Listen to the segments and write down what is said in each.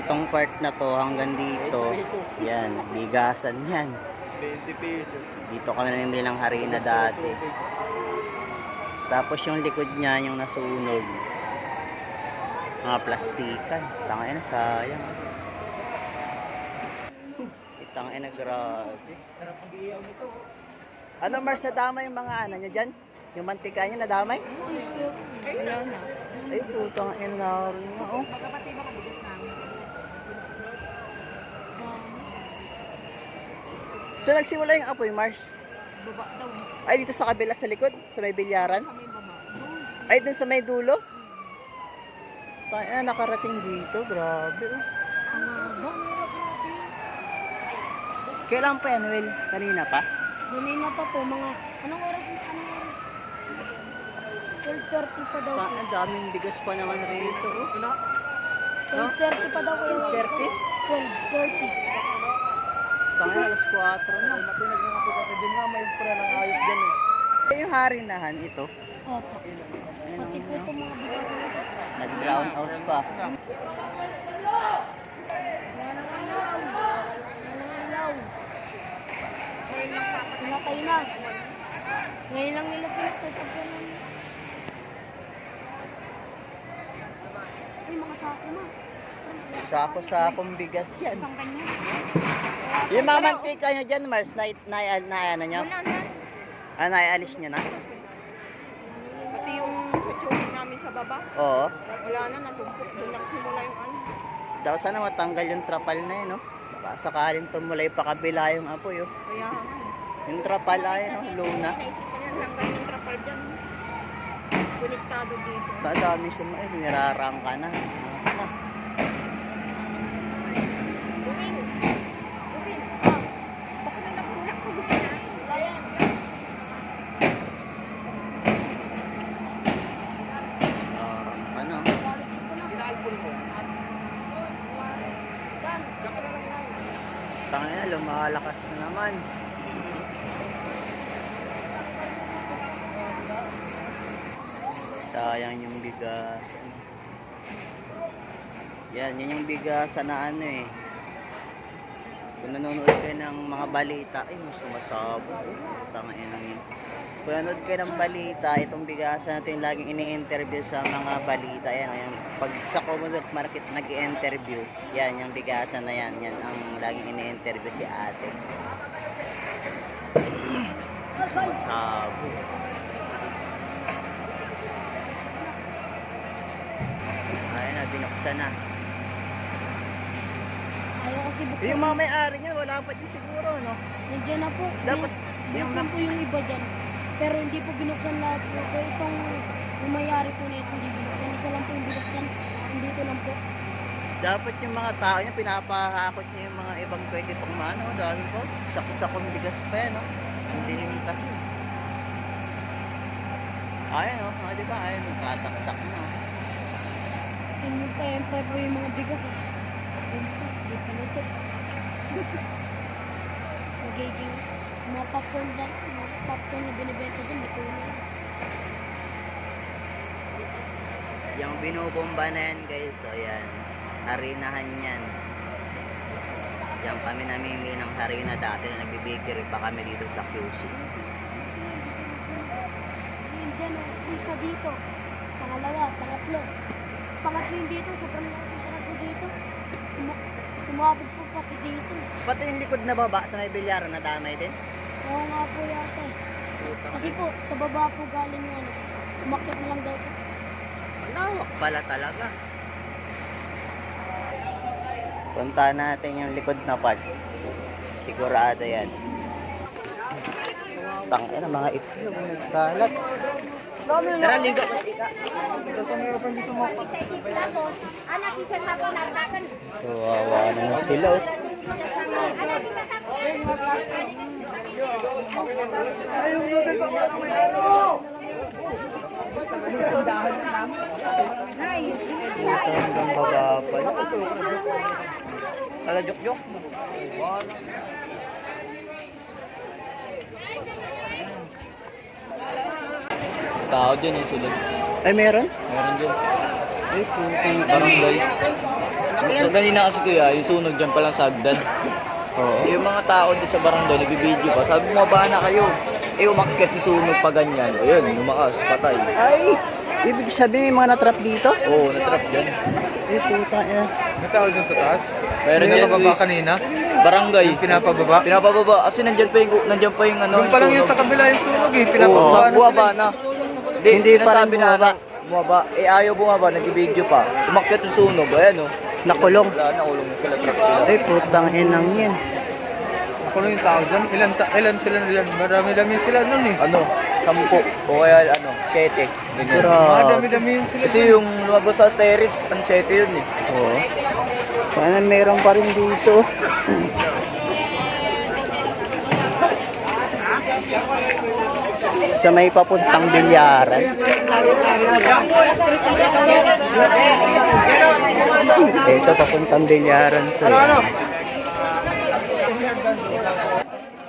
Itong part na to hanggang dito, yan, bigasan yan. 20 pesos. Dito kami namimili ng harina dati. Tapos yung likod niya, yung nasunog. Mga plastikan. Tangay na, sayang. Tangay na, grabe. Ano, Mars, nadamay yung mga ano niya dyan? Yung mantika niya, nadamay? Wala na. Ay, putang ina rin nga, oh. Magkapatid ba kabigas namin? So, nagsimula yung apoy, Mars? Baba daw. Ay, dito sa kabila, sa likod, sa may bilyaran? Kami baba. Doon. Ay, dun sa may dulo? Tayo, nakarating dito, grabe, oh. Ang haba. Kailan pa yan, Will? Kanina pa? Ganina pa po mga... Anong oras? Anong oras? 12.30 pa daw Pa, po. ang daming bigas pa naman rito. Ano? 12.30 pa daw po yung... 12:30? 12.30. Tangay, alas 4 na. Matinag na po kasi din nga may pera ng ayos dyan eh. Ay, yung harinahan, ito. Opo. Pati po itong mga ito. Nag-brown out pa. Pinatay na. Ngayon lang nila pinatay. Ay, mga sako na. Sako-sakong bigas yan. Pang kanya. Yung mga mantika nyo dyan, Mars, na, na, na, ano nyo? Wala na. Ah, naialis nyo na? Pati yung sa tubig namin sa baba, Oo. wala na, natumpok. Doon nagsimula yung ano. Daw sana matanggal yung trapal na yun, no? Baka sakaling tumulay pa kabila yung apoy, oh. Kaya nga. eh. Yung trapal ay, no? Luna. Naisipan yan, hanggang yung trapal dyan. Konektado dito. Madami siya, ay, nirarang ka na. Ah, Ruin! Ruin! Ah, baka may nagtulak sa gulay na. Ayan. Nirarang ka na. Walis ito na. Inaalpon ko. Yan. Tangin na, lumalakas na naman. Sayang yung bigas. Yan, yan yung bigasan na ano eh. Kung nanonood kayo ng mga balita, ay mas sumasabo. Tangin na yun. Kung nanonood kayo ng balita, itong bigasan natin yung laging ini-interview sa mga balita. Yan, yan. Pag sa Commonwealth Market nag-interview, yan, yung bigasan na yan. Yan ang laging ini-interview si ate. Sabo. Ayun na, binuksan na. Ayaw kasi buksan. Yung mga may-ari niyan, wala pa din siguro, no? Nandiyan na po. Dapat, Binuksan po yung iba dyan. Pero hindi po binuksan lahat po. Kaya itong yung mayari po nito hindi binuksan. Isa lang po yung binuksan. Dito lang po. dapat yung mga tao niya, pinapahakot niya yung mga ibang pwede pang mano. Dahil ko, sakot-sakong bigas pa yan, no? Hindi rin kasi. Ayun, no? Ah, di ba? Ayun, nagkatak-tak na. Yung yung pa, yung pa po yung mga bigas. Eh. Yun po. Dito na ito. Magiging mga popcorn dyan. Mga popcorn na binibenta dyan. Dito na yan. Yung binubomba na yan, guys. So, yan. Harinahan yan. Yan kami namimili ng harina dati na nagbibigiri pa kami dito sa QC. Yun dyan. oh. Isa dito. Pangalawa. Pangatlo. Pangatlo yung dito. Sobrang lakas yung pangatlo dito. Suma sumabot po pati dito. Pati yung likod na baba sa may bilyaran na damay din. Oo nga po yata eh. Kasi po, sa baba po galing yung ano. Umakit na lang daw po. Lawak pala talaga. Punta natin yung likod na part. Sigurado yan. Tangina mga itlog nagkalat. Tara, ligo. Kawawa naman sila. oh. Anak, isa sa hanggang baba pa. Ala, jok-jok. Tao dyan eh, sila. Ay, meron? Meron dyan. Ay, putang Barangay. Yan. Kanina kasi kuya, yung sunog dyan palang sagdan. Oo. Yung mga tao din sa barangay, nagbibideo pa. Sabi mo, ba na kayo? Eh, umakyat yung sunog pa ganyan. Ayun, lumakas, patay. Ay, ibig sabihin may mga natrap dito? Oo, natrap dyan. Ay, puta eh. May tao dyan sa taas? Meron May dyan, nababa Luis. kanina? Barangay. Pinapababa? Pinapababa. Kasi nandyan pa yung, nandyan pa yung ano, Yung pa lang yun sunog. sa kabila yung sunog eh. Oo, Pinapababa na bumaba sila. na. Hindi Hindi pa rin sinasabi na bumaba. ano, bumaba. Eh, ayaw bumaba, nag-video pa. Umakyat yung sunog, ayan o. Nakulong. Wala na, ulong na sila, trap sila. Ay, putang inang yan. Kung yung tao dyan, ilan, ta- ilan sila dyan? Marami-dami sila nun eh. Ano, sampu. O kaya ano, siyete. Ganyan. Grabe. Marami-dami yun sila. Kasi yung lumabas sa terrace, ang siyete yun eh. Oo. Sana meron pa rin dito. Sa may papuntang bilyaran. Ito papuntang bilyaran to. eh.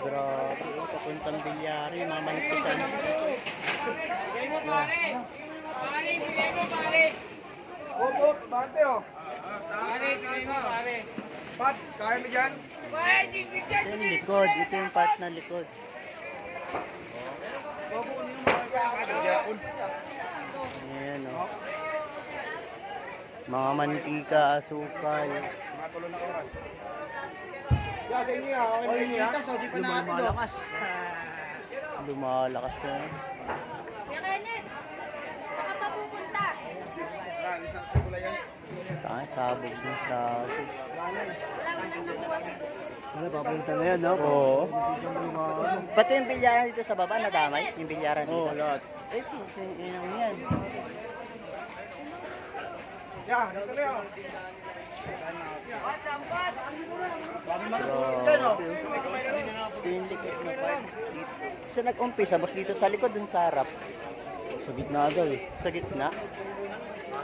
Grabe, oh, papuntang bilyaran, mga mantikan. Bate oh. Pare, pare mo, pare. Pat, kaya mo dyan? Ito yung likod, ito yung part na likod. Ayan o. Mga mantika, asukal. Yeah, sa inyo ah. Okay na. Tapos, di pa Lumalakas. Lumalakas yan. Kuya Kenneth, baka pa pupunta. Tanga, sabog ng sabog. Wala Ano, papunta na yan, no? Oo. Pati yung bilyaran dito sa baba, nadamay? Yung bilyaran dito? Oo, lahat. Eh, puto yung inang yan. Na na. Sa nag-umpisa, boss dito sa likod, dun sa harap. Sa gitna daw eh. Sa gitna?